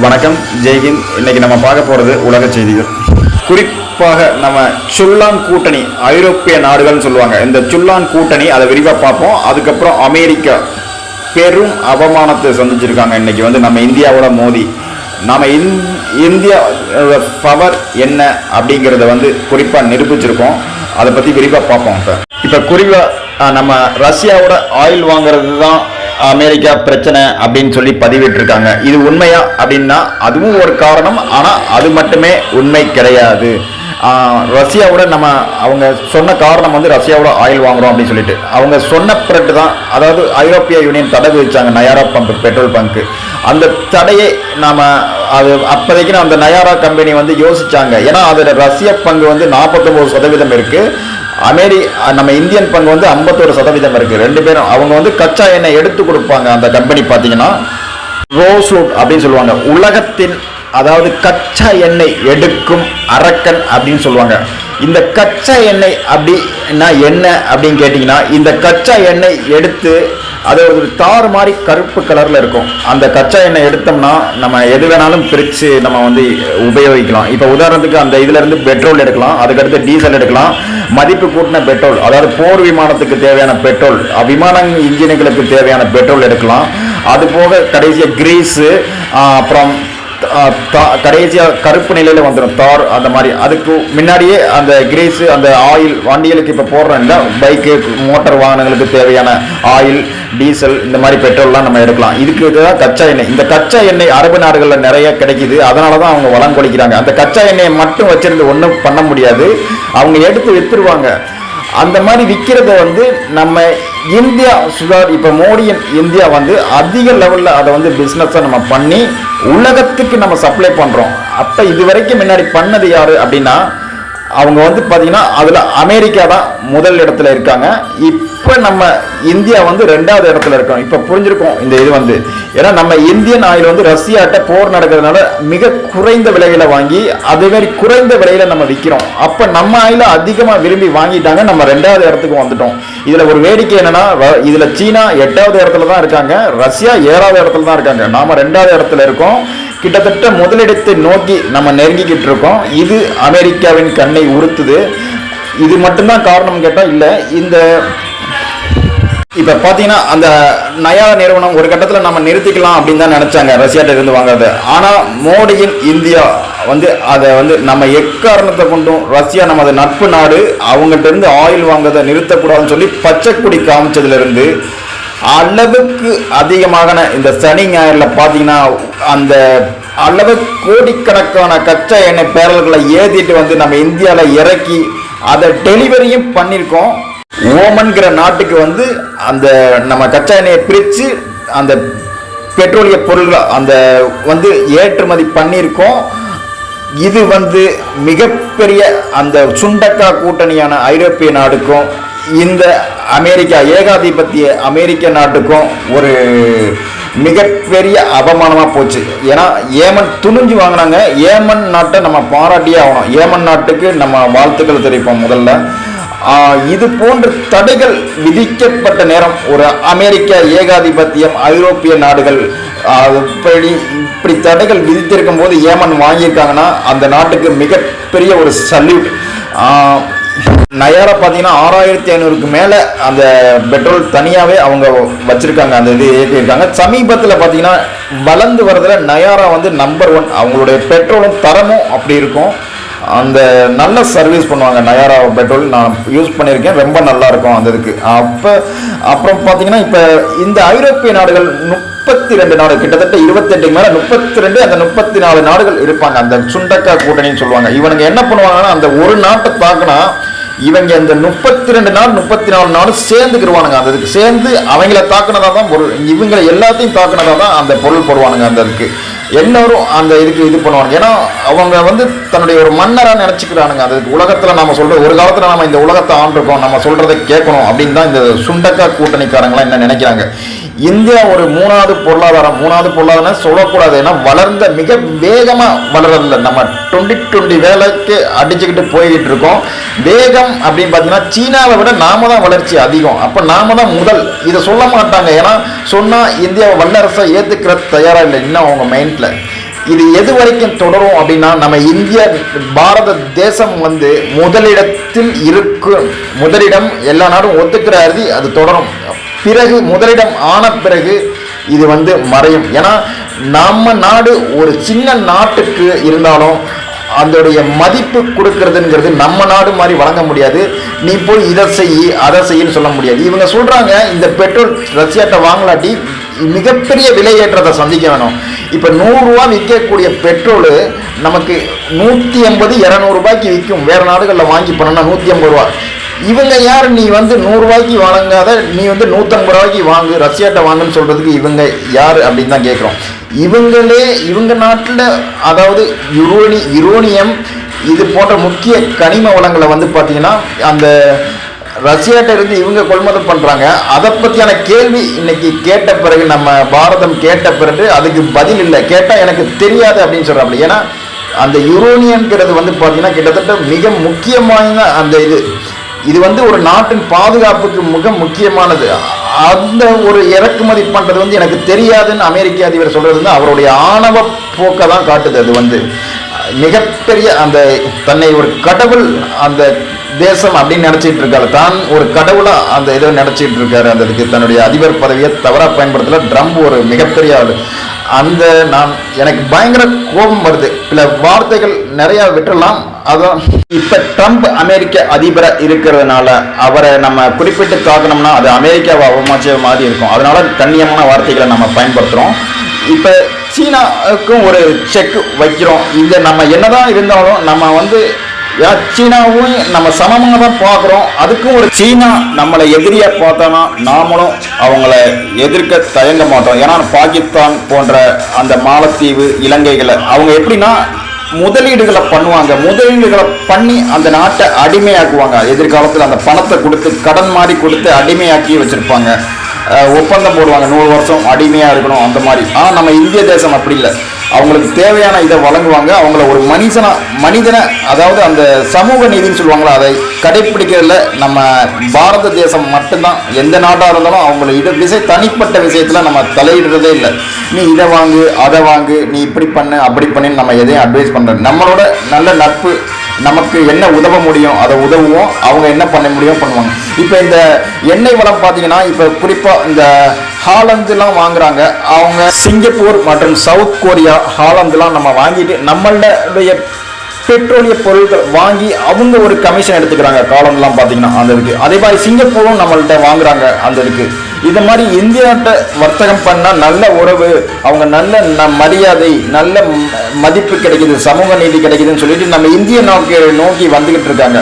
வணக்கம் ஜெய்ஹிந்த் இன்னைக்கு நம்ம பார்க்க போகிறது உலக செய்திகள். குறிப்பாக நம்ம சுல்லான் கூட்டணி ஐரோப்பிய நாடுகள்னு சொல்லுவாங்க. இந்த சுல்லான் கூட்டணி அதை விரிவாக பார்ப்போம். அதுக்கப்புறம் அமெரிக்கா பெரும் அவமானத்தை சந்திச்சிருக்காங்க இன்னைக்கு வந்து நம்ம இந்தியாவோட மோதி நம்ம இந் இந்தியா பவர் என்ன அப்படிங்கிறத வந்து குறிப்பாக நிரூபிச்சிருக்கோம். அதை பற்றி விரிவாக பார்ப்போம் இப்போ. இப்போ குறிப்பாக நம்ம ரஷ்யாவோட ஆயில் வாங்குறது தான் அமெரிக்கா பிரச்சனை அப்படின்னு சொல்லி பதிவிட்டிருக்காங்க. இது உண்மையா அப்படின்னா அதுவும் ஒரு காரணம். ஆனால் அது மட்டுமே உண்மை கிடையாது. ரஷ்யாவோட நம்ம அவங்க சொன்ன காரணம் வந்து ரஷ்யாவோட ஆயில் வாங்குறோம் அப்படின்னு சொல்லிட்டு. அவங்க சொன்ன பிறகு தான் அதாவது ஐரோப்பிய யூனியன் தடை விதிச்சாங்க நயாரா பம்ப் பெட்ரோல் பங்க்கு. அந்த தடையை நாம் அது அப்போதைக்கு அந்த நயாரா கம்பெனி வந்து யோசிச்சாங்க. ஏன்னா அதில் ரஷ்ய பங்கு வந்து நாற்பத்தொம்பது சதவீதம் இருக்குது அமெரி நம்ம இந்தியன் பங்கு வந்து ஐம்பத்தோரு சதவீதம் இருக்குது ரெண்டு பேரும் அவங்க வந்து கச்சா எண்ணெய் எடுத்து கொடுப்பாங்க அந்த கம்பெனி பார்த்தீங்கன்னா ரோஸ்லூட் அப்படின்னு சொல்லுவாங்க. உலகத்தின் அதாவது கச்சா எண்ணெய் எடுக்கும் அரக்கன் அப்படின்னு சொல்லுவாங்க. இந்த கச்சா எண்ணெய் அப்படின்னா என்ன அப்படின்னு கேட்டிங்கன்னா இந்த கச்சா எண்ணெய் எடுத்து அது ஒரு தார் மாதிரி கருப்பு கலரில் இருக்கும். அந்த கச்சா எண்ணெய் எடுத்தோம்னா நம்ம எது வேணாலும் பிரித்து நம்ம வந்து உபயோகிக்கலாம். இப்போ உதாரணத்துக்கு அந்த இதுலேருந்து பெட்ரோல் எடுக்கலாம் அதுக்கடுத்து டீசல் எடுக்கலாம். மதிப்பு கூட்டின பெட்ரோல் அதாவது போர் விமானத்துக்கு தேவையான பெட்ரோல் விமான இன்ஜினுகளுக்கு தேவையான பெட்ரோல் எடுக்கலாம். அது போக கடைசியாக கிரீஸு அப்புறம் கடைசியாக கருப்பு நிலையில் வந்துடும் தார் அந்த மாதிரி. அதுக்கு முன்னாடியே அந்த கிரீஸு அந்த ஆயில் வண்டிகளுக்கு இப்போ போடுறோம்ல பைக்கு மோட்டார் வாகனங்களுக்கு தேவையான ஆயில் டீசல் இந்த மாதிரி பெட்ரோல்லாம் நம்ம எடுக்கலாம். இதுக்கு இதுதான் கச்சா எண்ணெய். இந்த கச்சா எண்ணெய் அரபு நாடுகளில் நிறைய கிடைக்குது. அதனால தான் அவங்க வளம் கொளிக்கிறாங்க. அந்த கச்சா எண்ணெயை மட்டும் வச்சிருந்து ஒன்றும் பண்ண முடியாது. அவங்க எடுத்து விற்றுருவாங்க அந்த மாதிரி விற்கிறத வந்து நம்ம இந்தியா சுதார் இப்போ மோடியின் இந்தியா வந்து அதிக லெவலில் அதை வந்து பிஸ்னஸை நம்ம பண்ணி உலகத்துக்கு நம்ம சப்ளை பண்ணுறோம் அப்போ இது வரைக்கும் முன்னாடி பண்ணது யார் அப்படின்னா அவங்க வந்து பார்த்திங்கன்னா அதில் அமெரிக்கா தான் முதல் இடத்துல இருக்காங்க. இப் இப்போ நம்ம இந்தியா வந்து ரெண்டாவது இடத்துல இருக்கோம். இப்போ புரிஞ்சிருக்கோம் இந்த இது வந்து. ஏன்னா நம்ம இந்தியன் ஆயில் வந்து ரஷ்யாட்ட போர் நடக்கிறதுனால மிக குறைந்த விலையில வாங்கி அதே மாதிரி குறைந்த விலையில நம்ம விற்கிறோம் அப்போ நம்ம ஆயில அதிகமாக விரும்பி வாங்கிட்டாங்க. நம்ம ரெண்டாவது இடத்துக்கு வந்துட்டோம். இதில் ஒரு வேடிக்கை என்னன்னா இதில் சீனா எட்டாவது இடத்துல தான் இருக்காங்க. ரஷ்யா ஏழாவது இடத்துல தான் இருக்காங்க. நாம ரெண்டாவது இடத்துல இருக்கோம். கிட்டத்தட்ட முதலிடத்தை நோக்கி நம்ம நெருங்கிக்கிட்டு இருக்கோம். இது அமெரிக்காவின் கண்ணை உறுத்துது. இது மட்டும்தான் காரணம் கேட்டால் இல்லை. இந்த இப்போ பார்த்தீங்கன்னா அந்த நயா நிறுவனம் ஒரு கட்டத்தில் நம்ம நிறுத்திக்கலாம் அப்படின்னு தான் நினச்சாங்க. ரஷ்யாட்ட இருந்து வாங்குறது. ஆனால் மோடியின் இந்தியா வந்து அதை வந்து நம்ம எக்காரணத்தை கொண்டும் ரஷ்யா நமது நட்பு நாடு அவங்ககிட்ட இருந்து ஆயில் வாங்குறதை நிறுத்தக்கூடாதுன்னு சொல்லி பச்சை கொடி காமிச்சதுலேருந்து அளவுக்கு அதிகமான இந்த சனி ஞாயிறில் பார்த்தீங்கன்னா அந்த அளவு கோடிக்கணக்கான கச்சா எண்ணெய் பேரல்களை ஏற்றிட்டு வந்து நம்ம இந்தியாவில் இறக்கி அதை டெலிவரியும் பண்ணியிருக்கோம். ஓமன்கிற நாட்டுக்கு வந்து அந்த நம்ம கச்சா எண்ணெயை பிரித்து அந்த பெட்ரோலிய பொருள்கள் அந்த வந்து ஏற்றுமதி பண்ணியிருக்கோம். இது வந்து மிகப்பெரிய அந்த சுண்டக்கா கூட்டணியான ஐரோப்பிய நாடுக்கும் இந்த அமெரிக்கா ஏகாதிபத்திய அமெரிக்க நாட்டுக்கும் ஒரு மிகப்பெரிய அவமானமாக போச்சு. ஏன்னா ஏமன் துணிஞ்சு வாங்கினாங்க. ஏமன் நாட்டை நம்ம பாராட்டியே ஆகணும். ஏமன் நாட்டுக்கு நம்ம வாழ்த்துக்கள் தெரிவிப்போம் முதல்ல. இது போன்ற தடைகள் விதிக்கப்பட்ட நேரம் ஒரு அமெரிக்க ஏகாதிபத்தியம் ஐரோப்பிய நாடுகள் இப்படி இப்படி தடைகள் விதித்திருக்கும் போது ஏமன் வாங்கியிருக்காங்கன்னா அந்த நாட்டுக்கு மிகப்பெரிய ஒரு சல்யூட். நயாரா பார்த்தீங்கன்னா ஆறாயிரத்தி ஐநூறுக்கு மேலே அந்த பெட்ரோல் தனியாகவே அவங்க வச்சுருக்காங்க அந்த இது ஏற்றிருக்காங்க சமீபத்தில் பார்த்தீங்கன்னா வளர்ந்து வரதில் நயாரா வந்து நம்பர் ஒன் அவங்களுடைய பெட்ரோலும் தரமும் அப்படி இருக்கும். அந்த நல்ல சர்வீஸ் பண்ணுவாங்க. நயாரா பெட்ரோல் நான் யூஸ் பண்ணியிருக்கேன். ரொம்ப நல்லா இருக்கும் அந்த இதுக்கு. அப்போ அப்புறம் பார்த்தீங்கன்னா இப்போ இந்த ஐரோப்பிய நாடுகள் முப்பத்தி ரெண்டு நாடு கிட்டத்தட்ட இருபத்தெட்டுக்கு மேலே முப்பத்தி ரெண்டு அந்த முப்பத்தி நாலு நாடுகள் இருப்பாங்க. அந்த சுண்டக்கா கூட்டணின்னு சொல்லுவாங்க. இவனுங்க என்ன பண்ணுவாங்கன்னா அந்த ஒரு நாட்டை தாக்குனா இவங்க இந்த முப்பத்தி ரெண்டு நாள் முப்பத்தி நாலு நாள் சேர்ந்துக்கிடுவானுங்க அந்த இதுக்கு. சேர்ந்து அவங்கள தாக்குனதா தான் பொருள் இவங்களை எல்லாத்தையும் தாக்குனதா தான் அந்த பொருள் போடுவானுங்க அந்த இதுக்கு. எல்லோரும் அந்த இதுக்கு இது பண்ணுவாங்க. ஏன்னா அவங்க வந்து தன்னுடைய ஒரு மன்னராக நினச்சிக்கிறானுங்க. அது உலகத்தில் நம்ம சொல்ற ஒரு காலத்தில் நம்ம இந்த உலகத்தை ஆண்டிருக்கோம் நம்ம சொல்றதை கேட்கணும் அப்படின்னு தான் இந்த சுண்டக்கா கூட்டணிக்காரங்களாம் என்ன நினைக்கிறாங்க. இந்தியா ஒரு மூணாவது பொருளாதாரம் மூணாவது பொருளாதாரம் சொல்லக்கூடாது. ஏன்னா வளர்ந்த மிக வேகமாக வளரல நம்ம டுவெண்ட்டி டுவெண்ட்டி வேலைக்கு அடிச்சுக்கிட்டு போய்கிட்டு இருக்கோம். வேகம் அப்படின்னு பார்த்தீங்கன்னா சீனாவை விட நாம தான் வளர்ச்சி அதிகம். அப்போ நாம தான் முதல். இதை சொல்ல மாட்டாங்க. ஏன்னா சொன்னால் இந்தியாவை வல்லரசை ஏற்றுக்கிற தயாராக இல்லை. இன்னும் அவங்க மைண்டில். இது எது வரைக்கும் தொடரும் அப்படின்னா நம்ம இந்திய பாரத தேசம் வந்து முதலிடத்தில் இருக்கும் முதலிடம் எல்லா நாடும் ஒத்துக்கிறாரு. அது தொடரும். பிறகு முதலிடம் ஆன பிறகு இது வந்து மறையும். ஏன்னா நம்ம நாடு ஒரு சின்ன நாட்டுக்கு இருந்தாலும் அதோடைய மதிப்பு கொடுக்கறதுங்கிறது நம்ம நாடு மாதிரி வழங்க முடியாது. நீ போய் இதை செய் அதை செய்யன்னு சொல்ல முடியாது. இவங்க சொல்கிறாங்க இந்த பெட்ரோல் ரஷ்யாட்ட வாங்கலாட்டி மிகப்பெரிய விலையேற்றத்தை சந்திக்க வேணும். இப்போ நூறுரூவா விற்கக்கூடிய பெட்ரோலு நமக்கு நூற்றி ஐம்பது இரநூறுபாய்க்கு விற்கும். வேறு நாடுகளில் வாங்கி போனோம்னா நூற்றி ஐம்பது ரூபா. இவங்க யார்? நீ வந்து நூறுரூவாய்க்கு வாங்காத நீ வந்து நூற்றம்பது ரூபாய்க்கு வாங்கு ரஷ்யாட்ட வாங்குன்னு சொல்கிறதுக்கு இவங்க யார் அப்படின்னு தான் கேட்குறோம் இவங்களே இவங்க நாட்டில் அதாவது யுரோனி யுரோனியம் இது போன்ற முக்கிய கனிம வளங்களை வந்து பார்த்தீங்கன்னா அந்த ரஷ்யாட்ட இருந்து இவங்க கொள்முதல் பண்ணுறாங்க அதை பற்றியான கேள்வி இன்னைக்கு கேட்ட பிறகு நம்ம பாரதம் கேட்ட பிறகு அதுக்கு பதில் இல்லை. கேட்டால் எனக்கு தெரியாது அப்படின்னு சொல்கிறாங்க ஏன்னா அந்த யுரோனியம்ங்கிறது வந்து பார்த்தீங்கன்னா கிட்டத்தட்ட மிக முக்கியமான அந்த இது. இது வந்து ஒரு நாட்டின் பாதுகாப்புக்கு மிக முக்கியமானது. அந்த ஒரு இறக்குமதி பண்ணுறது வந்து எனக்கு தெரியாதுன்னு அமெரிக்க அதிபர் சொல்கிறது வந்து அவருடைய ஆணவ போக்கை தான் காட்டுது அது வந்து. மிகப்பெரிய அந்த தன்னை ஒரு கடவுள் அந்த தேசம் அப்படின்னு நினச்சிட்டு இருக்காரு. தான் ஒரு கடவுளாக அந்த இதை நினச்சிட்டு இருக்காரு. அந்த இதுக்கு தன்னுடைய அதிபர் பதவியை தவறாக பயன்படுத்தல. ட்ரம்ப் ஒரு மிகப்பெரிய ஆள். அந்த நான் எனக்கு பயங்கர கோபம் வருது. சில வார்த்தைகள் நிறையா விட்டுறலாம் அதான் இப்ப ட்ரம்ப் அமெரிக்க அதிபராக இருக்கிறதுனால அவரை நம்ம குறிப்பிட்டு தாக்கணும்னா அது அமெரிக்காவை அவமாச்ச மாதிரி இருக்கும். அதனால கண்ணியமான வார்த்தைகளை நம்ம பயன்படுத்துகிறோம் இப்போ சீனாவுக்கும் ஒரு செக் வைக்கிறோம். இந்த நம்ம என்னதான் இருந்தாலும் நம்ம வந்து ஏன்னா சீனாவும் நம்ம சமமாக தான் பார்க்குறோம். அதுக்கும் ஒரு சீனா நம்மளை எதிரியாக பார்த்தோன்னா நாமளும் அவங்கள எதிர்க்க தயங்க மாட்டோம். ஏன்னா பாகிஸ்தான் போன்ற அந்த மாலத்தீவு இலங்கைகளை அவங்க எப்படின்னா முதலீடுகளை பண்ணுவாங்க. முதலீடுகளை பண்ணி அந்த நாட்டை அடிமையாக்குவாங்க. எதிர்காலத்தில் அந்த பணத்தை கொடுத்து கடன் மாதிரி கொடுத்து அடிமையாக்கி வச்சுருப்பாங்க. ஒப்பந்தம் போடுவாங்க. நூறு வருஷம் அடிமையாக இருக்கணும் அந்த மாதிரி. ஆனால் நம்ம இந்திய தேசம் அப்படி இல்லை. அவங்களுக்கு தேவையான இதை வழங்குவாங்க. அவங்கள ஒரு மனுஷனா மனிதனை அதாவது அந்த சமூக நீதின்னு சொல்லுவாங்களா அதை கடைப்பிடிக்கிறதுல நம்ம பாரத தேசம் மட்டும்தான். எந்த நாட்டாக இருந்தாலும் அவங்கள இட விசை தனிப்பட்ட விஷயத்தில் நம்ம தலையிடுறதே இல்லை. நீ இதை வாங்கு அதை வாங்கு நீ இப்படி பண்ணு அப்படி பண்ணின்னு நம்ம எதையும் அட்வைஸ் பண்ணுற நம்மளோட நல்ல நட்பு நமக்கு என்ன உதவ முடியும் அதை உதவுவோம். அவங்க என்ன பண்ண முடியும் பண்ணுவாங்க. இப்போ இந்த எண்ணெய் வளம் பார்த்தீங்கன்னா இப்போ குறிப்பாக இந்த ஹாலந்துலாம் வாங்குறாங்க. அவங்க சிங்கப்பூர் மற்றும் சவுத் கொரியா ஹாலந்துலாம் நம்ம வாங்கிட்டு நம்மளுடைய பெட்ரோலிய பொருட்கள் வாங்கி அவங்க ஒரு கமிஷன் எடுத்துக்கிறாங்க காலம்லாம் பார்த்தீங்கன்னா அந்த இதுக்கு. அதே மாதிரி சிங்கப்பூரும் நம்மள்ட்ட வாங்குறாங்க அந்த இதுக்கு. இது மாதிரி இந்தியாட்ட வர்த்தகம் பண்ணால் நல்ல உறவு அவங்க நல்ல ந மரியாதை நல்ல ம- மதிப்பு கிடைக்குது சமூக நீதி கிடைக்குதுன்னு சொல்லிட்டு நம்ம இந்திய நோக்கி நோக்கி வந்துக்கிட்டு இருக்காங்க.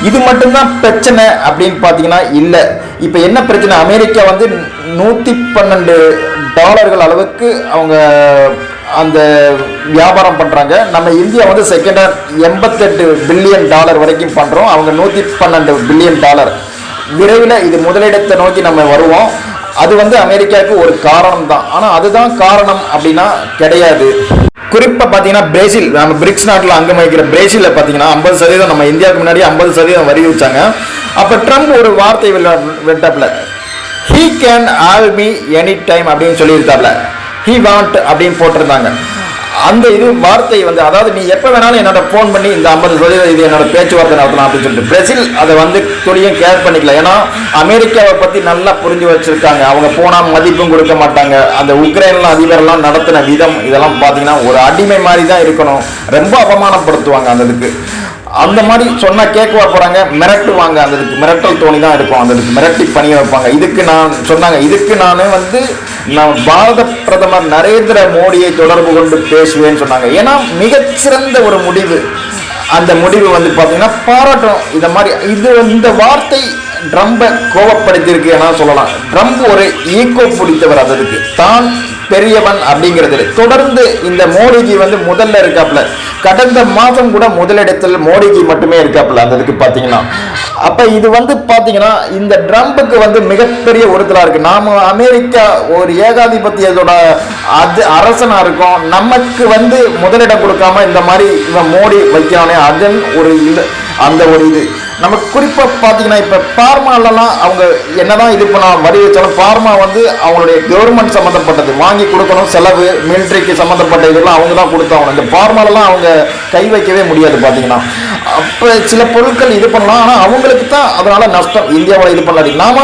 இது மட்டும்தான் பிரச்சனை அப்படின்னு பார்த்தீங்கன்னா இல்லை. இப்போ என்ன பிரச்சனை? அமெரிக்கா வந்து நூற்றி பன்னெண்டு டாலர்கள் அளவுக்கு அவங்க அந்த வியாபாரம் பண்ணுறாங்க நம்ம இந்தியா வந்து செகண்டாக எண்பத்தெட்டு பில்லியன் டாலர் வரைக்கும் பண்ணுறோம் அவங்க நூற்றி பன்னெண்டு பில்லியன் டாலர் விரைவில் இது முதலிடத்தை நோக்கி நம்ம வருவோம். அது வந்து அமெரிக்காவுக்கு ஒரு காரணம் தான் ஆனால் அதுதான் காரணம் அப்படின்னா கிடையாது. குறிப்பாக பார்த்தீங்கன்னா பிரேசில் நம்ம பிரிக்ஸ் நாட்டில் அங்கம் வகிக்கிற பிரேசிலில் பார்த்தீங்கன்னா ஐம்பது சதவீதம் நம்ம இந்தியாவுக்கு முன்னாடி ஐம்பது சதவீதம் வரி வச்சாங்க அப்போ ட்ரம்ப் ஒரு வார்த்தை விட்டாப்ல he can call me any time அப்படின்னு சொல்லியிருந்தாப்ல ஹீ வாண்ட் அப்படின்னு போட்டிருந்தாங்க. அந்த இது வார்த்தை வந்து அதாவது நீ எப்போ வேணாலும் என்னோட ஃபோன் பண்ணி இந்த ஐம்பது சதவீதம் இது என்னோட பேச்சுவார்த்தை நடத்தலாம் அப்படின்னு சொல்லிட்டு பிரேசில் அதை வந்து துளியும் கேர் பண்ணிக்கல. ஏன்னா அமெரிக்காவை பற்றி நல்லா புரிஞ்சு வச்சுருக்காங்க. அவங்க போனால் மதிப்பும் கொடுக்க மாட்டாங்க. அந்த உக்ரைன்லாம் அதிபர்லாம் நடத்தின விதம் இதெல்லாம் பார்த்தீங்கன்னா ஒரு அடிமை மாதிரி தான் இருக்கணும். ரொம்ப அவமானப்படுத்துவாங்க அந்த இதுக்கு. அந்த மாதிரி சொன்னா கேட்கவா போறாங்க? மிரட்டுவாங்க அந்த இதுக்கு. மிரட்டல் தோணி தான் இருக்கும் அந்த இதுக்கு. மிரட்டி பணிய வைப்பாங்க. இதுக்கு நான் சொன்னாங்க. இதுக்கு நான் வந்து நான் பாரத பிரதமர் நரேந்திர மோடியை தொடர்பு கொண்டு பேசுவேன்னு சொன்னாங்க. ஏன்னா மிகச்சிறந்த ஒரு முடிவு. அந்த முடிவு வந்து பார்த்தீங்கன்னா பாராட்டும். இந்த மாதிரி இது இந்த வார்த்தை ட்ரம்பை கோவப்படுத்தியிருக்கு என சொல்லலாம். ட்ரம்ப் ஒரு ஈகோ பிடித்தவர் அதற்கு தான் பெரியவன் அப்படிங்கிறது. தொடர்ந்து இந்த மோடிஜி வந்து முதல்ல இருக்காப்ல கடந்த மாதம் கூட முதலிடத்தில் மோடிஜி மட்டுமே இருக்காப்ல அந்த இதுக்கு பார்த்தீங்கன்னா அப்போ இது வந்து பார்த்தீங்கன்னா இந்த ட்ரம்புக்கு வந்து மிகப்பெரிய ஒருத்தரா இருக்குது நாம அமெரிக்கா ஒரு ஏகாதிபத்தியத்தோட அது அரசனாக இருக்கும். நமக்கு வந்து முதலிடம் கொடுக்காம இந்த மாதிரி இவன் மோடி வைக்கிறானே அதன் ஒரு இது அந்த ஒரு இது. நம்ம குறிப்பாக பார்த்தீங்கன்னா இப்போ பார்மாலலாம் அவங்க என்னதான் இது பண்ண வரி வச்சாலும் பார்மா வந்து அவங்களுடைய கவர்மெண்ட் சம்மந்தப்பட்டது வாங்கி கொடுக்கணும் செலவு மிலிட்ரிக்கு சம்மந்தப்பட்ட இதெல்லாம் அவங்க தான் கொடுத்தாங்க இந்த பார்மாலலாம் அவங்க கை வைக்கவே முடியாது பார்த்தீங்கன்னா அப்போ சில பொருட்கள் இது பண்ணலாம் ஆனால் அவங்களுக்கு தான் அதனால் நஷ்டம். இந்தியாவில் இது பண்ணாடி நாம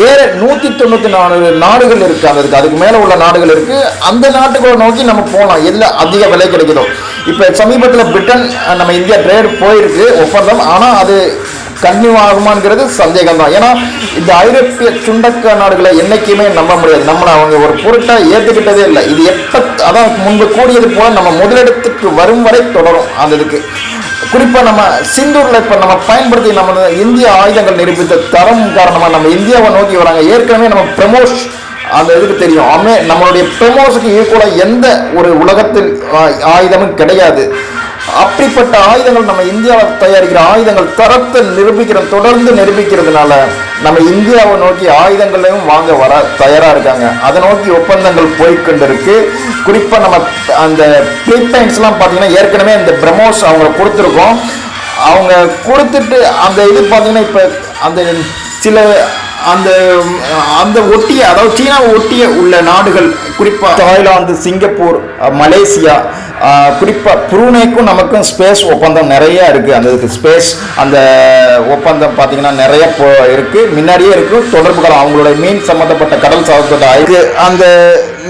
வேற நூற்றி தொண்ணூற்றி நாலு நாடுகள் இருக்குது அந்த அதுக்கு மேலே உள்ள நாடுகள் இருக்குது அந்த நாட்டுக்குள்ள நோக்கி நம்ம போகலாம். எதில் அதிக விலை கிடைக்குதோ. இப்போ சமீபத்தில் பிரிட்டன் நம்ம இந்தியா ட்ரேட் போயிருக்கு ஒப்பந்தம். ஆனால் அது கன்னியூ ஆகுமாங்கிறது சந்தேகம் தான் ஏன்னா இந்த ஐரோப்பிய சுண்டக்க நாடுகளை என்னைக்குமே நம்ப முடியாது. நம்மளை அவங்க ஒரு பொருட்டாக ஏற்றுக்கிட்டதே இல்லை. இது எப்ப அதான் முன்பு கூடியது போல நம்ம முதலிடத்துக்கு வரும் வரை தொடரும் அந்த இதுக்கு. குறிப்பாக நம்ம சிந்தூரில் இப்போ நம்ம பயன்படுத்தி நம்ம இந்திய ஆயுதங்கள் நிரூபித்த தரம் காரணமாக நம்ம இந்தியாவை நோக்கி வராங்க. ஏற்கனவே நம்ம பிரமோஷ் அந்த இதுக்கு தெரியும். அமே நம்மளுடைய பிரமோஸுக்கு ஈக்குவலாக எந்த ஒரு உலகத்தில் ஆயுதமும் கிடையாது. அப்படிப்பட்ட ஆயுதங்கள் நம்ம இந்தியாவில் தயாரிக்கிற ஆயுதங்கள் தரத்தை நிரூபிக்கிற தொடர்ந்து நிரூபிக்கிறதுனால நம்ம இந்தியாவை நோக்கி ஆயுதங்களையும் வாங்க வர தயாராக இருக்காங்க. அதை நோக்கி ஒப்பந்தங்கள் போய்க்கொண்டிருக்கு. குறிப்பாக நம்ம அந்த பிலிப்பைன்ஸ்லாம் பார்த்தீங்கன்னா ஏற்கனவே இந்த பிரமோஸ் அவங்க கொடுத்துருக்கோம். அவங்க கொடுத்துட்டு அந்த இது பார்த்தீங்கன்னா இப்போ அந்த சில அந்த அந்த ஒட்டிய அதாவது சீனாவை ஒட்டிய உள்ள நாடுகள் குறிப்பாக தாய்லாந்து சிங்கப்பூர் மலேசியா குறிப்பாக குறிப்பா புரூனேக்கும் நமக்கும் ஸ்பேஸ் ஒப்பந்தம் நிறைய இருக்குது அந்த இதுக்கு ஸ்பேஸ் அந்த ஒப்பந்தம் பார்த்தீங்கன்னா நிறைய போ இருக்குது முன்னாடியே இருக்குது தொடர்புகள் அவங்களோட மீன் சம்மந்தப்பட்ட கடல் சார்ந்த அந்த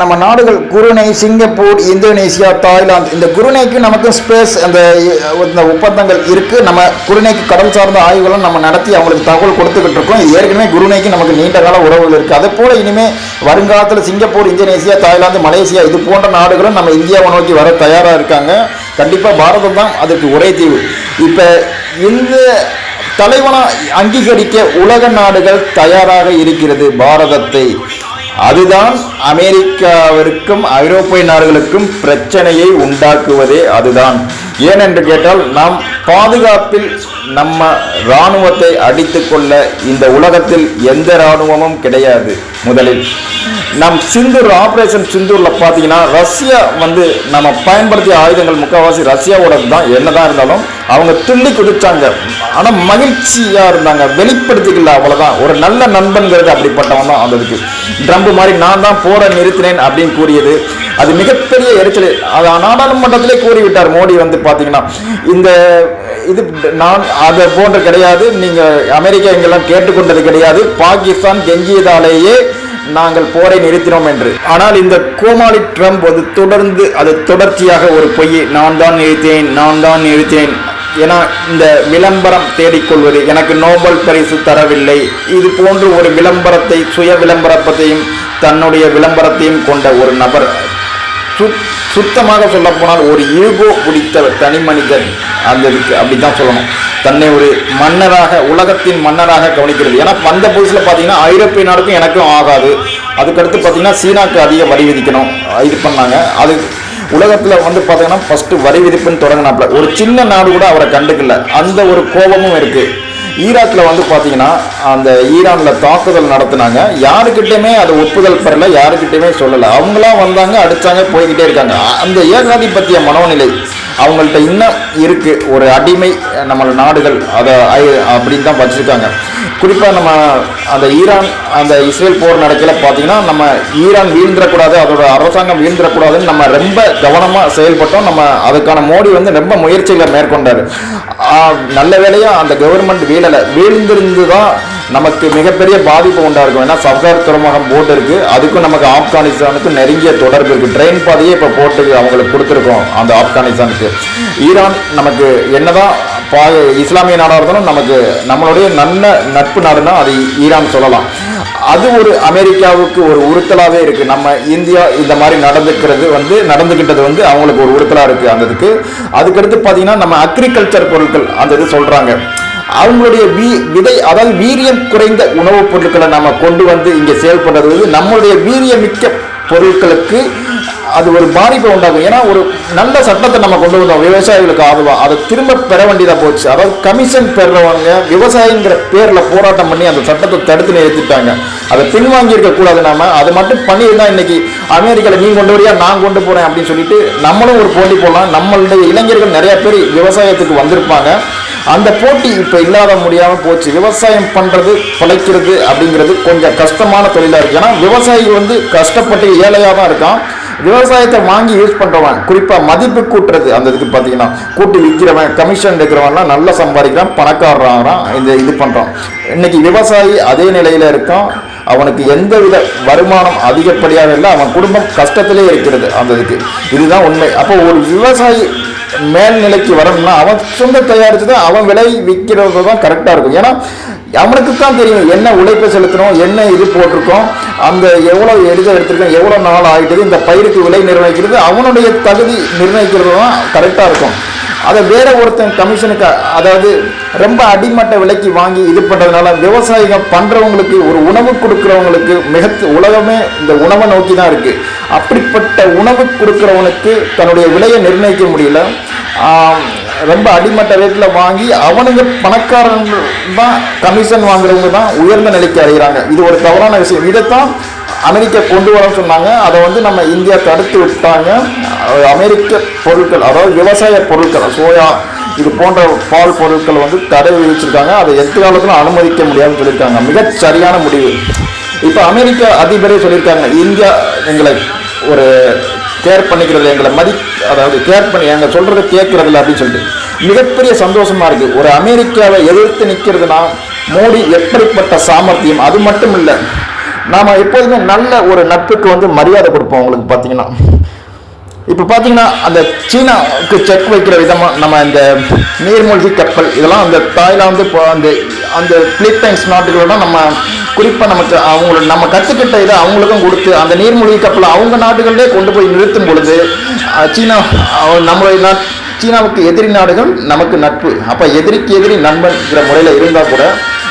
நம்ம நாடுகள் குருணை சிங்கப்பூர் இந்தோனேசியா தாய்லாந்து. இந்த குருணைக்கு நமக்கு ஸ்பேஸ் அந்த இந்த ஒப்பந்தங்கள் இருக்குது நம்ம குருணைக்கு கடல் சார்ந்த ஆய்வுகளும் நம்ம நடத்தி அவங்களுக்கு தகவல் கொடுத்துக்கிட்டு இருக்கோம். இது ஏற்கனவே குருணைக்கு நமக்கு நீண்ட கால உறவுகள் இருக்குது அதே போல் இனிமேல் வருங்காலத்தில் சிங்கப்பூர் இந்தோனேசியா தாய்லாந்து மலேசியா இது போன்ற நாடுகளும் நம்ம இந்தியாவை நோக்கி வர தயாராக இருக்காங்க. கண்டிப்பாக பாரதம் தான் அதுக்கு ஒரே தீவு. இப்போ இந்த தலைவனை அங்கீகரிக்க உலக நாடுகள் தயாராக இருக்கிறது பாரதத்தை. அதுதான் அமெரிக்காவிற்கும் ஐரோப்பிய நாடுகளுக்கும் பிரச்சனையை உண்டாக்குவதே அதுதான். ஏனென்று கேட்டால் நாம் பாதுகாப்பில் நம்ம இராணுவத்தை அடித்துக்கொள்ள இந்த உலகத்தில் எந்த இராணுவமும் கிடையாது. முதலில் நம் சிந்தூர் ஆபரேஷன் சிந்தூரில் பார்த்தீங்கன்னா ரஷ்யா வந்து நம்ம பயன்படுத்திய ஆயுதங்கள் முக்கால்வாசி ரஷ்யாவோட தான். என்னதான் இருந்தாலும் அவங்க துள்ளி குதிச்சாங்க. ஆனால் மகிழ்ச்சியாக இருந்தாங்க. வெளிப்படுத்திக்கல அவ்வளோதான் ஒரு நல்ல நண்பன்கிறது அப்படிப்பட்டவன் தான் அந்த ட்ரம்ப் மாதிரி நான் தான் போரை நிறுத்தினேன் அப்படின்னு கூறியது. அது மிகப்பெரிய எரிச்சல். அது நாடாளுமன்றத்திலே கூறிவிட்டார் மோடி வந்து பார்த்தீங்கன்னா இந்த இது நான் அதை போன்று கிடையாது. நீங்கள் அமெரிக்கா எங்கெல்லாம் கேட்டுக்கொண்டது கிடையாது. பாகிஸ்தான் கெஞ்சியதாலேயே நாங்கள் போரை நிறுத்தினோம் என்று. ஆனால் இந்த கோமாளி ட்ரம்ப் அது தொடர்ந்து அது தொடர்ச்சியாக ஒரு பொய் நான் தான் நிறுத்தினேன் நான் தான் நிறுத்தினேன் ஏன்னா இந்த விளம்பரம் தேடிக்கொள்வது எனக்கு நோபல் பரிசு தரவில்லை. இது போன்று ஒரு விளம்பரத்தை சுய விளம்பரத்தையும் தன்னுடைய விளம்பரத்தையும் கொண்ட ஒரு நபர் சுத் சுத்தமாக சொல்லப்போனால் ஒரு ஈகோ பிடித்த தனி மனிதன் அந்த இதுக்கு அப்படி தான் சொல்லணும். தன்னை ஒரு மன்னராக உலகத்தின் மன்னராக கவனிக்கிறது. ஏன்னா வந்த புதுசில் பார்த்தீங்கன்னா ஐரோப்பிய நாடுக்கும் எனக்கும் ஆகாது. அதுக்கடுத்து பார்த்தீங்கன்னா சீனாக்கு அதிக வரி விதிக்கணும். இது பண்ணாங்க. அது உலகத்தில் வந்து பார்த்தீங்கன்னா ஃபஸ்ட்டு வரி விதிப்புன்னு தொடங்கினாப்புல. ஒரு சின்ன நாடு கூட அவரை கண்டுக்கல. அந்த ஒரு கோபமும் இருக்குது ஈராக்கில் வந்து பார்த்தீங்கன்னா அந்த ஈரானில் தாக்குதல் நடத்தினாங்க. யாருக்கிட்டையுமே அது ஒப்புதல் பெறல யாருக்கிட்டையுமே சொல்லலை. அவங்களாம் வந்தாங்க அடித்தாங்க போய்கிட்டே இருக்காங்க. அந்த ஏகாதிபத்திய மனோநிலை அவங்கள்ட்ட இன்னும் இருக்கு ஒரு அடிமை நம்ம நாடுகள் அதை அப்படின்னு தான் வச்சுருக்காங்க. குறிப்பாக நம்ம அந்த ஈரான் அந்த இஸ்ரேல் போர் நடக்கல பார்த்தீங்கன்னா நம்ம ஈரான் வீழ்ந்துடக்கூடாது அதோட அரசாங்கம் வீழ்ந்துடக்கூடாதுன்னு நம்ம ரொம்ப கவனமாக செயல்பட்டோம். நம்ம அதுக்கான மோடி வந்து ரொம்ப முயற்சிகளை மேற்கொண்டார். நல்ல வேலையாக அந்த கவர்மெண்ட் வீழலை. வீழ்ந்திருந்து தான் நமக்கு மிகப்பெரிய பாதிப்பு உண்டாயிருக்கும் ஏன்னா சஃப்கார் துறைமுகம் போட்டு இருக்கு. அதுக்கும் நமக்கு ஆப்கானிஸ்தானுக்கும் நெருங்கிய தொடர்பு இருக்கு. ட்ரெயின் பாதையே இப்போ போட்டு அவங்களுக்கு கொடுத்துருக்கோம் அந்த ஆப்கானிஸ்தானுக்கு. ஈரான் நமக்கு என்னதான் பா இஸ்லாமிய நாடாக இருந்தாலும் நமக்கு நம்மளுடைய நல்ல நட்பு நாடுனா அது ஈரான் சொல்லலாம். அது ஒரு அமெரிக்காவுக்கு ஒரு உறுத்தலாகவே இருக்குது நம்ம இந்தியா இந்த மாதிரி நடந்துக்கிறது வந்து நடந்துக்கிட்டது வந்து அவங்களுக்கு ஒரு உறுத்தலாக இருக்குது அந்த இதுக்கு அதுக்கடுத்து பார்த்தீங்கன்னா நம்ம அக்ரிகல்ச்சர் பொருட்கள் அந்த இது சொல்கிறாங்க அவங்களுடைய வீ விதை அதாவது வீரியம் குறைந்த உணவுப் பொருட்களை நம்ம கொண்டு வந்து இங்கே சேல் பண்ணுறது நம்மளுடைய வீரியமிக்க பொருட்களுக்கு அது ஒரு பாதிப்பை உண்டாகும் ஏன்னா ஒரு நல்ல சட்டத்தை நம்ம கொண்டு வந்தோம். விவசாயிகளுக்கு ஆதரவா. அதை திரும்ப பெற வேண்டியதாக போச்சு. அதாவது கமிஷன் பெறவங்க விவசாயிங்கிற பேரில் போராட்டம் பண்ணி அந்த சட்டத்தை தடுத்து நிறுத்திட்டாங்க அதை பின்வாங்கி இருக்கக்கூடாது நாம. அதை மட்டும் பண்ணியிருந்தா இன்னைக்கு அமெரிக்காவில் நீ கொண்டு வரியா நான் கொண்டு போறேன் அப்படின்னு சொல்லிட்டு நம்மளும் ஒரு போட்டி போடலாம். நம்மளுடைய இளைஞர்கள் நிறைய பேர் விவசாயத்துக்கு வந்திருப்பாங்க. அந்த போட்டி இப்போ இல்லாத முடியாமல் போச்சு. விவசாயம் பண்ணுறது பிழைக்கிறது அப்படிங்கிறது கொஞ்சம் கஷ்டமான தொழிலாக இருக்குது ஏன்னா விவசாயி வந்து கஷ்டப்பட்டு ஏழையாக தான் இருக்கான். விவசாயத்தை வாங்கி யூஸ் பண்ணுறவன் குறிப்பாக மதிப்பு கூட்டுறது. அந்த இதுக்கு பார்த்தீங்கன்னா கூட்டி விற்கிறவன் கமிஷன் எடுக்கிறவன்லாம் நல்லா சம்பாதிக்கிறான் பணக்காரறான் இந்த இது பண்ணுறான் இன்றைக்கி விவசாயி அதே நிலையில் இருக்கான். அவனுக்கு எந்த வித வருமானம் அதிகப்படியாக இல்லை அவன் குடும்பம் கஷ்டத்திலே இருக்கிறது அந்த இதுக்கு. இதுதான் உண்மை. அப்போ ஒரு விவசாயி மேல்நிலைக்கு வரணும்னா அவன் சொந்த தயாரித்து தான் அவன் விலை விற்கிறது தான் கரெக்டாக இருக்கும். ஏன்னா அவனுக்கு தான் தெரியும் என்ன உழைப்பை செலுத்தணும் என்ன இது போட்டிருக்கோம் அந்த எவ்வளோ எளிதாக எடுத்திருக்கோம் எவ்வளோ நாள் ஆகிட்டது இந்த பயிருக்கு விலை நிர்ணயிக்கிறது அவனுடைய தகுதி நிர்ணயிக்கிறது தான் கரெக்டாக இருக்கும். அதை வேற ஒருத்தன் கமிஷனுக்கு அதாவது ரொம்ப அடிமட்ட விலைக்கு வாங்கி இது பண்ணுறதுனால விவசாயிகள் பண்ணுறவங்களுக்கு ஒரு உணவு கொடுக்குறவங்களுக்கு மிக உலகமே இந்த உணவை நோக்கி தான் இருக்குது அப்படிப்பட்ட உணவு கொடுக்குறவனுக்கு தன்னுடைய விலையை நிர்ணயிக்க முடியல. ரொம்ப அடிமட்ட ரேட்டில் வாங்கி அவனுங்க பணக்காரங்க தான் கமிஷன் வாங்குறவங்க தான் உயர்ந்த நிலைக்கு அடைகிறாங்க இது ஒரு தவறான விஷயம். இதைத்தான் அமெரிக்கா கொண்டு வர சொன்னாங்க. அதை வந்து நம்ம இந்தியா தடுத்து விட்டாங்க. அமெரிக்க பொருட்கள் அதாவது விவசாய பொருட்கள் சோயா இது போன்ற பால் பொருட்கள் வந்து தடை விதிச்சிருக்காங்க. அதை எதிர்காலத்திலும் அனுமதிக்க முடியாதுன்னு சொல்லியிருக்காங்க. மிகச் சரியான முடிவு. இப்போ அமெரிக்க அதிபரே சொல்லியிருக்காங்க இந்தியா எங்களை ஒரு கேர் பண்ணிக்கிறது எங்களை மதி அதாவது கேர் பண்ணி எங்கள் சொல்கிறத கேட்குறதில்ல அப்படின்னு சொல்லிட்டு. மிகப்பெரிய சந்தோஷமாக இருக்குது ஒரு அமெரிக்காவை எதிர்த்து நிற்கிறதுனா மோடி எப்படிப்பட்ட சாமர்த்தியம்? அது மட்டும் இல்லை நாம எப்போதுமே நல்ல ஒரு நட்புக்கு வந்து மரியாதை கொடுப்போம் உங்களுக்கு பார்த்தீங்கன்னா. இப்போ பார்த்தீங்கன்னா அந்த சீனாவுக்கு செக் வைக்கிற விதமாக நம்ம இந்த நீர்மூழ்கி கப்பல் இதெல்லாம் அந்த தாய்லாந்து இப்போ அந்த அந்த பிலிப்பைன்ஸ் நாட்டுகளோட நம்ம குறிப்பாக நமக்கு அவங்களோட நம்ம கற்றுக்கிட்ட இதை அவங்களுக்கும் கொடுத்து அந்த நீர்மூழ்கி கப்பலை அவங்க நாடுகளிலே கொண்டு போய் நிறுத்தும் பொழுது சீனா நம்மளுடைய நாட் சீனாவுக்கு எதிரி நாடுகள் நமக்கு நட்பு. அப்போ எதிரிக்கு எதிரி நண்பன்கிற முறையில் இருந்தால் கூட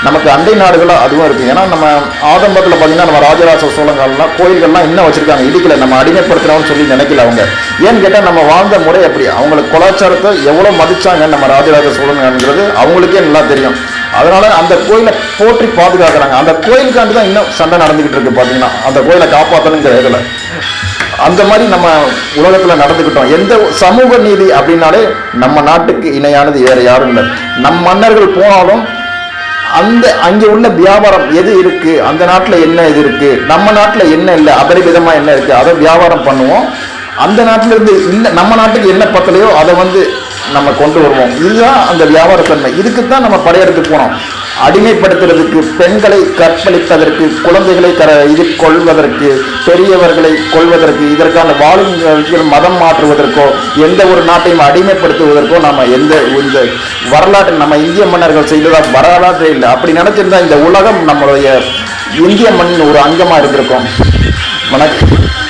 நமக்கு அண்டை நாடுகளாக அதுவும் இருக்குது ஏன்னா நம்ம ஆதம்பத்தில் பார்த்தீங்கன்னா நம்ம ராஜராஜ சோழங்கள்லாம் கோயில்கள்லாம் இன்னும் வச்சுருக்காங்க. இடிக்கல நம்ம அடிமைப்படுத்தினோம்னு சொல்லி நினைக்கல அவங்க. ஏன்னு கேட்டால் நம்ம வாழ்ந்த முறை அப்படி அவங்களுக்கு கலாச்சாரத்தை எவ்வளோ மதித்தாங்க நம்ம ராஜராஜ சோழங்கிறது அவங்களுக்கே நல்லா தெரியும். அதனால் அந்த கோயிலை போற்றி பாதுகாக்கிறாங்க. அந்த கோயிலுக்காண்டி தான் இன்னும் சண்டை நடந்துக்கிட்டு இருக்கு பார்த்தீங்கன்னா அந்த கோயிலை காப்பாற்றணுங்கிற இதில். அந்த மாதிரி நம்ம உலகத்தில் நடந்துக்கிட்டோம் எந்த சமூக நீதி அப்படின்னாலே நம்ம நாட்டுக்கு இணையானது வேறு யாரும் இல்லை. நம் மன்னர்கள் போனாலும் அந்த அங்கே உள்ள வியாபாரம் எது இருக்கு? அந்த நாட்டில் என்ன இது இருக்கு? நம்ம நாட்டில் என்ன இல்லை? அபரிவிதமாக என்ன இருக்கு? அதை வியாபாரம் பண்ணுவோம். அந்த நாட்டில இருந்து இல்லை நம்ம நாட்டுக்கு என்ன பத்தலையோ அதை வந்து நம்ம கொண்டு வருவோம். இதுதான் அந்த வியாபாரத்தன்மை. இதுக்கு தான் நம்ம படையெடுத்து போனோம் அடிமைப்படுத்துறதுக்கு பெண்களை கற்பழிப்பதற்கு குழந்தைகளை கர இது கொள்வதற்கு பெரியவர்களை கொள்வதற்கு இதற்கான வாழும் மதம் மாற்றுவதற்கோ எந்த ஒரு நாட்டையும் அடிமைப்படுத்துவதற்கோ நம்ம எந்த இந்த வரலாற்று நம்ம இந்திய மன்னர்கள் செய்ததா வரலாற்றே இல்லை. அப்படி நினச்சிருந்தா இந்த உலகம் நம்மளுடைய இந்திய மண்ணின் ஒரு அங்கமாக இருந்திருக்கும். வணக்கம்.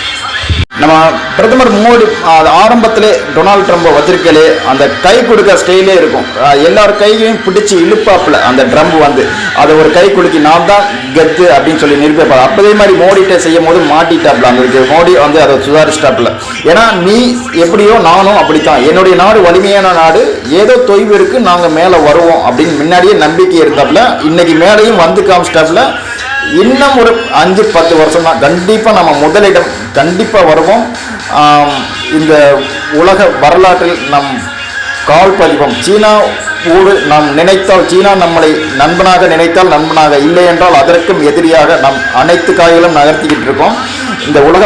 நம்ம பிரதமர் மோடி அது ஆரம்பத்திலே டொனால்ட் ட்ரம்ப்பை வச்சிருக்கலே அந்த கை கொடுக்க ஸ்டைலே இருக்கும். எல்லார் கையையும் பிடிச்சி இழுப்பாப்புல அந்த ட்ரம்ப் வந்து. அதை ஒரு கை குலுக்கி நான் தான் கெத்து அப்படின்னு சொல்லி நிரூபிப்பார். அப்போதே மாதிரி மோடிகிட்ட செய்யும் போது மாட்டிட்டாப்ல அந்த மோடி வந்து அதை சுதாரிச்சிட்டாப்ல ஏன்னா நீ எப்படியோ நானும் அப்படித்தான். என்னுடைய நாடு வலிமையான நாடு. ஏதோ தொய்வு இருக்கு நாங்கள் மேலே வருவோம் அப்படின்னு முன்னாடியே நம்பிக்கை இருந்தாப்புல இன்னைக்கு மேலேயும் வந்து காமிச்சிட்டாப்புல இன்னும் ஒரு அஞ்சு பத்து வருஷம்னா கண்டிப்பாக நம்ம முதலிடம் கண்டிப்பாக வருவோம். இந்த உலக வரலாற்றில் நம் கால் பதிவோம். சீனா ஊடு நாம் நினைத்தால் சீனா நம்மளை நண்பனாக நினைத்தால் நண்பனாக இல்லை என்றால் அதற்கும் எதிரியாக நம் அனைத்து காய்களும் நகர்த்திக்கிட்டு இருக்கோம். இந்த உலக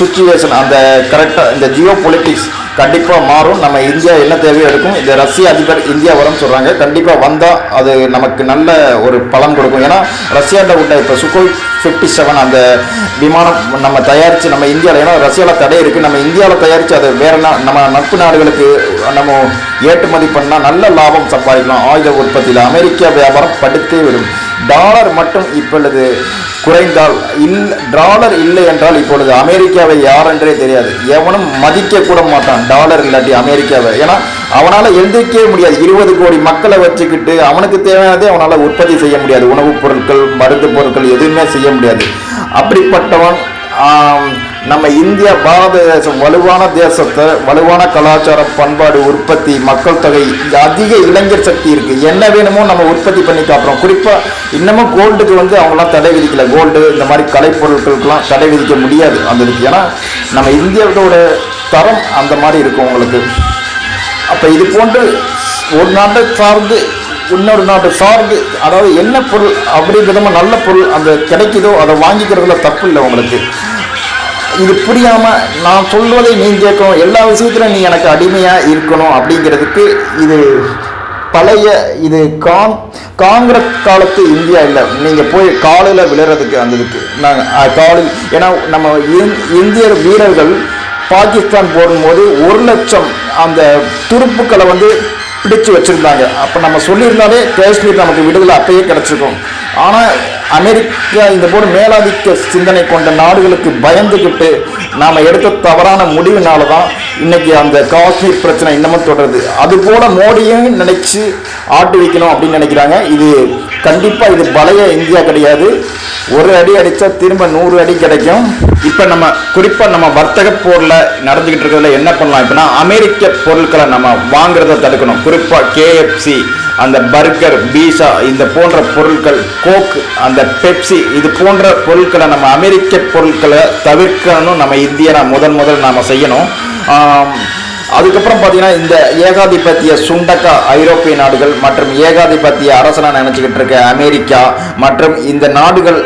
சுச்சுவேஷன் அந்த கரெக்டாக இந்த ஜியோ பொலிட்டிக்ஸ் கண்டிப்பாக மாறும். நம்ம இந்தியா என்ன தேவையோ எடுக்கும். இந்த ரஷ்ய அதிபர் இந்தியா வரும்னு சொல்கிறாங்க கண்டிப்பாக வந்தால் அது நமக்கு நல்ல ஒரு பலன் கொடுக்கும். ஏன்னா ரஷ்யாட்ட விட்ட இப்போ சுகோய் ஃபிஃப்டி செவன் அந்த விமானம் நம்ம தயாரித்து நம்ம இந்தியாவில் ஏன்னா ரஷ்யாவில் தடை இருக்குது நம்ம இந்தியாவில் தயாரித்து அதை வேறு நா நம்ம நட்பு நாடுகளுக்கு நம்ம ஏற்றுமதி பண்ணால் நல்ல லாபம் சம்பாதிக்கலாம். ஆயுத உற்பத்தியில் அமெரிக்கா வியாபாரம் படுத்தே விடும். டாலர் மட்டும் இப்பொழுது குறைந்தால் இல் டாலர் இல்லை என்றால் இப்பொழுது அமெரிக்காவை யார் என்றே தெரியாது. எவனும் மதிக்க கூட மாட்டான் டாலர் இல்லாட்டி அமெரிக்காவை. ஏன்னா அவனால் எழுந்திருக்கவே முடியாது. இருபது கோடி மக்களை வச்சுக்கிட்டு அவனுக்கு தேவையானதே அவனால் உற்பத்தி செய்ய முடியாது. உணவுப் பொருட்கள் மருந்து பொருட்கள் எதுவுமே செய்ய முடியாது. அப்படிப்பட்டவன் நம்ம இந்தியா பாரத தேசம் வலுவான தேசத்தை வலுவான கலாச்சாரம் பண்பாடு உற்பத்தி மக்கள் தொகை அதிக இளைஞர் சக்தி இருக்குது என்ன வேணுமோ நம்ம உற்பத்தி பண்ணி காட்டுறோம். குறிப்பாக இன்னமும் கோல்டுக்கு வந்து அவங்களாம் தடை விதிக்கல. கோல்டு இந்த மாதிரி கலைப்பொருட்களுக்கெல்லாம் தடை விதிக்க முடியாது அந்த இதுக்கு. ஏன்னா நம்ம இந்தியாவோட தரம் அந்த மாதிரி இருக்கும் உங்களுக்கு. அப்போ இது போன்று ஒரு நாட்டை சார்ந்து இன்னொரு நாட்டை சார்ந்து அதாவது என்ன பொருள் அப்படி விதமாக நல்ல பொருள் அந்த கிடைக்குதோ அதை வாங்கிக்கிறதுல தப்பு இல்லை உங்களுக்கு. இது புரியாமல் நான் சொல்வதை நீ கேட்கணும். எல்லா விஷயத்திலும் நீ எனக்கு அடிமையாக இருக்கணும் அப்படிங்கிறதுக்கு இது பழைய இது காங் காங்கிரஸ் காலத்து இந்தியா இல்லை. நீங்கள் போய் காலையில் விழுறதுக்கு அந்த இதுக்கு. நாங்கள் காலில் ஏன்னா நம்ம இந்- இந்தியர் வீரர்கள் பாகிஸ்தான் போடும்போது ஒரு லட்சம் அந்த துருப்புக்களை வந்து பிடிச்சு வச்சிருந்தாங்க. அப்போ நம்ம சொல்லியிருந்தாலே காஷ்மீர் நமக்கு விடுதலை அப்பயே கிடச்சிருக்கும். ஆனால் அமெரிக்கா இந்த போல மேலாதிக்க சிந்தனை கொண்ட நாடுகளுக்கு பயந்துக்கிட்டு நாம் எடுத்த தவறான முடிவினால தான் இன்றைக்கி அந்த காஷ்மீர் பிரச்சனை இன்னமும் தொடருது. அதுபோல மோடியும் நினச்சி ஆட்டு வைக்கணும் அப்படின்னு நினைக்கிறாங்க. இது கண்டிப்பாக இது பழைய இந்தியா கிடையாது. ஒரு அடி அடித்தா திரும்ப நூறு அடி கிடைக்கும். இப்போ நம்ம குறிப்பாக நம்ம வர்த்தக போரில் நடந்துக்கிட்டு இருக்கிறதுல என்ன பண்ணலாம்? இப்போனா அமெரிக்க பொருட்களை நம்ம வாங்குறத தடுக்கணும். குறிப்பாக கேஎஃப்சி அந்த பர்கர் பீஸா இந்த போன்ற பொருட்கள் கோக் அந்த பெப்சி இது போன்ற பொருட்களை நம்ம அமெரிக்க பொருட்களை தவிர்க்கணும் நம்ம இந்தியா முதன் முதல் நாம் செய்யணும். அதுக்கப்புறம் பார்த்தீங்கன்னா இந்த ஏகாதிபத்திய சுண்டக்கா ஐரோப்பிய நாடுகள் மற்றும் ஏகாதிபத்திய அரசனா நினச்சிக்கிட்டு இருக்க அமெரிக்கா மற்றும் இந்த நாடுகளை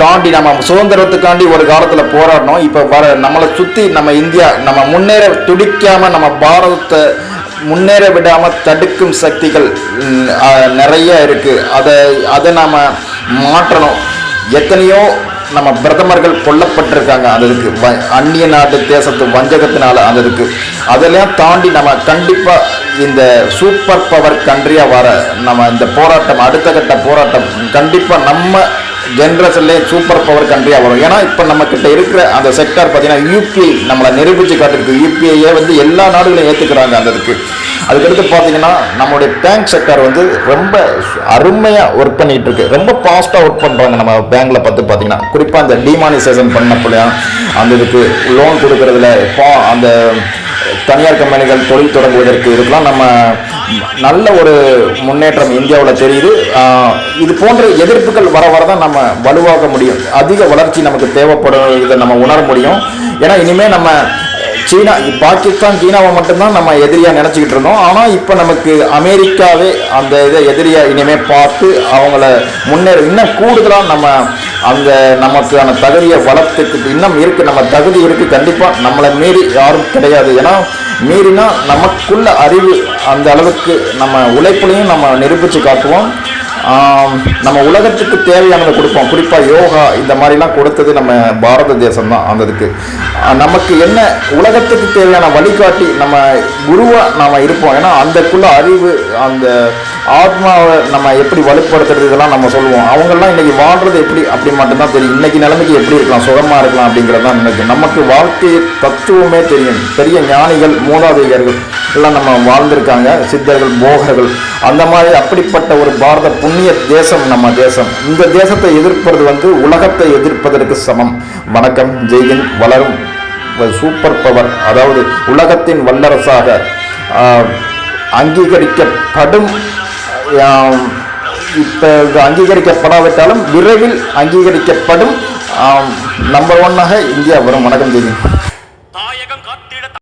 தாண்டி நம்ம சுதந்திரத்துக்காண்டி ஒரு காலத்தில் போராடணும். இப்போ வர நம்மளை சுற்றி நம்ம இந்தியா நம்ம முன்னேற துடிக்காமல் நம்ம பாரதத்தை முன்னேற விடாமல் தடுக்கும் சக்திகள் நிறைய இருக்குது அதை அதை நாம் மாற்றணும். எத்தனையோ நம்ம பிரதமர்கள் கொல்லப்பட்டிருக்காங்க அந்த இதுக்கு வ- அந்நிய நாட்டு தேசத்து வஞ்சகத்தினால அந்த இதுக்கு அதெல்லாம் தாண்டி நம்ம கண்டிப்பாக இந்த சூப்பர் பவர் கண்ட்ரியாக வர நம்ம இந்த போராட்டம் அடுத்த கட்ட போராட்டம் கண்டிப்பாக நம்ம ஜென்ரேஷன்லேயே சூப்பர் பவர் கண்ட்ரியாக வரும். ஏன்னா இப்போ நம்மக்கிட்ட இருக்கிற அந்த செக்டார் பார்த்தீங்கன்னா யூபிஐ நம்மளை நிரூபித்து காட்டிருக்கு. யூபிஐயே வந்து எல்லா நாடுகளையும் ஏற்றுக்கிறாங்க அந்த இதுக்கு. அதுக்கடுத்து பார்த்தீங்கன்னா நம்மளுடைய பேங்க் செக்டார் வந்து ரொம்ப அருமையாக ஒர்க் பண்ணிகிட்டு இருக்கு ரொம்ப ஃபாஸ்ட்டாக ஒர்க் பண்ணுறாங்க நம்ம பேங்க்கில் பார்த்து பார்த்தீங்கன்னா. குறிப்பாக அந்த டிமானிசேஷன் பண்ணப்போலையும் அந்த இதுக்கு லோன் கொடுக்குறதுல இப்போ அந்த தனியார் கம்பெனிகள் தொழில் தொடங்குவதற்கு இதுக்கெல்லாம் நம்ம நல்ல ஒரு முன்னேற்றம் இந்தியாவில் தெரியுது. இது போன்ற எதிர்ப்புகள் வர வர தான் நம்ம வலுவாக முடியும். அதிக வளர்ச்சி நமக்கு தேவைப்படும். இதை நம்ம உணர முடியும். ஏன்னா இனிமேல் நம்ம சீனா பாகிஸ்தான் சீனாவை மட்டும்தான் நம்ம எதிரியாக நினச்சிக்கிட்டு இருந்தோம். ஆனால் இப்போ நமக்கு அமெரிக்காவே அந்த இதை எதிரியாக இனிமேல் பார்த்து அவங்கள முன்னேற இன்னும் கூடுதலாக நம்ம அந்த நமக்கான தகுதியை வளர்த்துக்கு இன்னும் இருக்குது நம்ம தகுதி இருக்குது கண்டிப்பாக நம்மளை மீறி யாரும் கிடையாது. ஏன்னா மீறினா நமக்குள்ள அறிவு அந்த அளவுக்கு நம்ம உழைப்புலையும் நம்ம நிரூபித்து காட்டுவோம். நம்ம உலகத்துக்கு தேவையானதை கொடுப்போம். குறிப்பாக யோகா இந்த மாதிரிலாம் கொடுத்தது நம்ம பாரத தேசம்தான் அந்த இதுக்கு. நமக்கு என்ன உலகத்துக்கு தேவையான வழிகாட்டி நம்ம குருவாக நாம் இருப்போம். ஏன்னா அந்தக்குள்ள அறிவு அந்த ஆத்மாவை நம்ம எப்படி வலுப்படுத்துறது இதெல்லாம் நம்ம சொல்லுவோம். அவங்கெல்லாம் இன்னைக்கு வாழ்றது எப்படி? அப்படி மட்டும்தான் தெரியும். இன்னைக்கு நிலைமைக்கு எப்படி இருக்கலாம்? சுகமாக இருக்கலாம் அப்படிங்கிறது தான் நினைக்கும். நமக்கு வாழ்க்கை தத்துவமே தெரியும். பெரிய ஞானிகள் மூதாதையர்கள் எல்லாம் நம்ம வாழ்ந்திருக்காங்க. சித்தர்கள் போகர்கள். அந்த மாதிரி அப்படிப்பட்ட ஒரு பாரத புண்ணிய தேசம் நம்ம தேசம். இந்த தேசத்தை எதிர்ப்பது வந்து உலகத்தை எதிர்ப்பதற்கு சமம். வணக்கம். ஜெய்ஹிந்த் வளரும். Super power. அதாவது உலகத்தின் வல்லரசாக அங்கீகரிக்கப்படும் இப்போ இது அங்கீகரிக்கப்படாவிட்டாலும் விரைவில் அங்கீகரிக்கப்படும். நம்பர் ஒன்னாக இந்தியா வரும். வணக்கம் ஜெய்ஹிந்த்